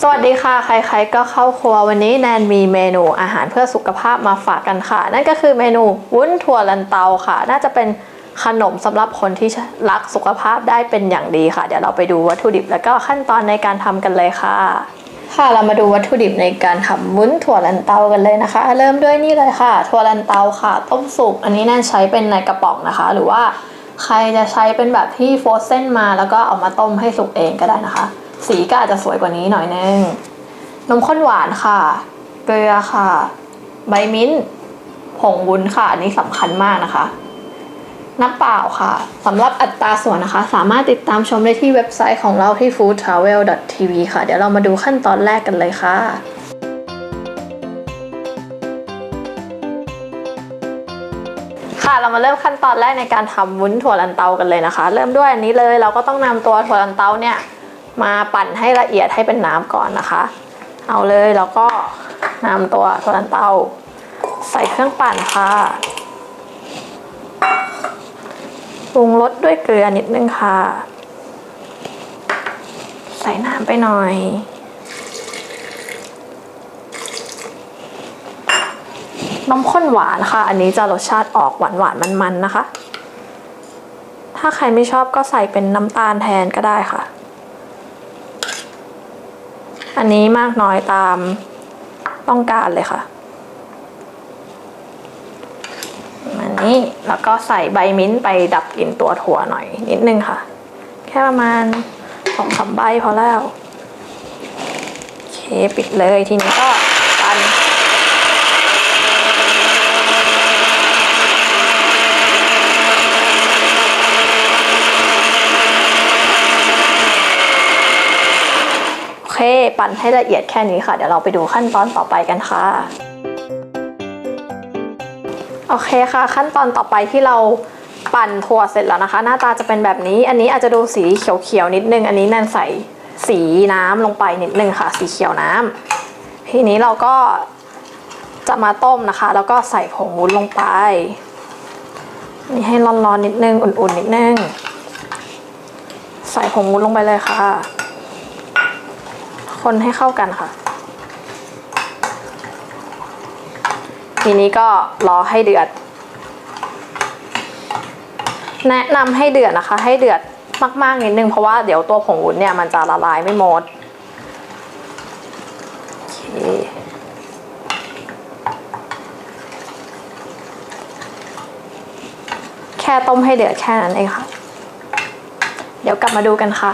สวัสดีค่ะ ใครๆ ก็เข้าครัววันนี้แนนมีเมนูอาหารเพื่อสุขภาพมาฝากกันค่ะ นั่นก็คือเมนูวุ้นถั่วลันเตาค่ะ น่าจะเป็นขนมสำหรับคนที่รักสุขภาพได้เป็นอย่างดีค่ะ เดี๋ยวเราไปดูวัตถุดิบแล้วก็ขั้นตอนในการทำกันเลยค่ะ ค่ะเรามาดูวัตถุดิบในการทำวุ้นถั่วลันเตากันเลยนะคะ เริ่มด้วยนี่เลยค่ะ ถั่วลันเตาค่ะ ต้มสุกอันนี้แนนใช้เป็นในกระป๋องนะคะ หรือว่าใครจะใช้เป็นแบบที่โฟรเซนมาแล้วก็เอามาต้มให้สุกเองก็ได้นะคะ สีก็อาจจะสวยกว่านี้หน่อยนึง นมข้นหวานค่ะ เกลือค่ะ ใบมิ้นท์ผงวุ้นค่ะ อันนี้สำคัญมากนะคะ น้ำเปล่าค่ะสำหรับอัตราส่วนนะคะ สามารถติดตามชมได้ที่เว็บไซต์ของเราที่ foodtravel.tv ค่ะ เดี๋ยวเรามาดูขั้นตอนแรกกันเลยค่ะค่ะเรามาเริ่มขั้นตอนแรกในการทำวุ้นถั่วลันเตากันเลยนะคะ เริ่มด้วยอันนี้เลยเราก็ต้องนำตัวถั่วลันเตาเนี่ย มาปั่นให้ละเอียดให้เป็นน้ำก่อนนะคะ เอาเลยแล้วก็นำตัวถั่วลันเตาใส่เครื่องปั่นค่ะปรุงรสด้วยเกลือนิดนึงค่ะ ใส่น้ำไปหน่อยนมข้นหวานค่ะ อันนี้จะรสชาติออกหวานหวานมันๆนนะคะ ถ้าใครไม่ชอบก็ใส่เป็นน้ำตาลแทนก็ได้ค่ะ อันนี้มากน้อยตามต้องการเลยค่ะอันนี้แล้วก็ใส่ใบมิ้นท์ไปดับกลิ่นตัวถั่วหน่อยนิดนึงค่ะ แค่ประมาณสองสามใบพอแล้ว โอเค ปิดเลยทีนี้ก็ปั่น โอเค ปั่นให้ละเอียดแค่นี้ค่ะ เดี๋ยวเราไปดูขั้นตอนต่อไปกันค่ะ โอเคค่ะ ขั้นตอนต่อไปที่เราปั่นถั่วเสร็จแล้วนะคะ หน้าตาจะเป็นแบบนี้ อันนี้อาจจะดูสีเขียวๆนิดนึง อันนี้แนนใส่สีน้ำลงไปนิดนึงค่ะ สีเขียวน้ำทีนี้เราก็จะมาต้มนะคะ แล้วก็ใส่ผงวุ้นลงไปนี่ให้ร้อนๆนิดนึง อุ่นๆนิดนึง ใส่ผงวุ้นลงไปเลยค่ะ คนให้เข้ากันค่ะ ทีนี้ก็รอให้เดือด แนะนำให้เดือดนะคะ ให้เดือดมากๆนิดนึงเพราะว่าเดี๋ยวตัวผงวุ้นเนี่ยมันจะละลายไม่หมดโอเคแค่ต้มให้เดือดแค่นั้นเองค่ะ เดี๋ยวกลับมาดูกันค่ะ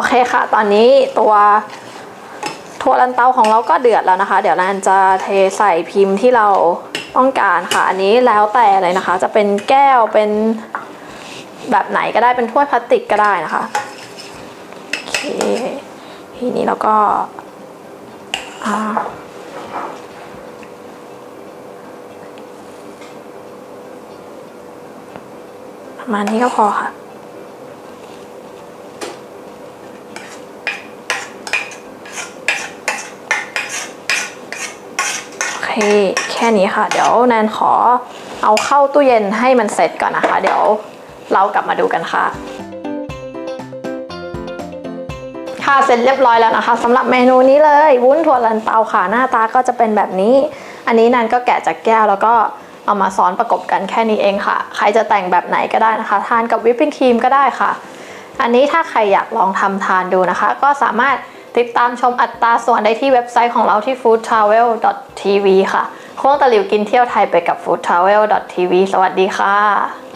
อเคค่ะ ตอนนี้ตัวถั่วลันเตาของเราก็เดือดแล้วนะคะ เดี๋ยวนันจะเทใส่พิมพ์ที่เราต้องการค่ะ อันนี้แล้วแต่เลยนะคะ จะเป็นแก้วเป็นแบบไหนก็ได้เป็นถ้วยพลาสติกก็ได้นะคะโอเคทีนี้เราก็อ่าประมาณนี้ก็พอค่ะ เคแค่นี้ค่ะ เดี๋ยวแนนขอเอาเข้าตู้เย็นให้มันเสร็จก่อนนะคะ เดี๋ยวเรากลับมาดูกันค่ะ ค่ะเสร็จเรียบร้อยแล้วนะคะสำหรับเมนูนี้เลย วุ้นถั่วลันเตาค่ะหน้าตาก็จะเป็นแบบนี้ อันนี้นันก็แกะจากแก้วแล้วก็เอามาซ้อนประกบกันแค่นี้เองค่ะ ใครจะแต่งแบบไหนก็ได้นะคะ ทานกับวิปปิ้งครีมก็ได้ค่ะ อันนี้ถ้าใครอยากลองทำทานดูนะคะ ก็สามารถ ติดตามชมอัตราส่วนได้ที่เว็บไซต์ของเราที่ foodtravel.tv ค่ะ โค้งตะหลิวกินเที่ยวไทยไปกับ foodtravel.tv สวัสดีค่ะ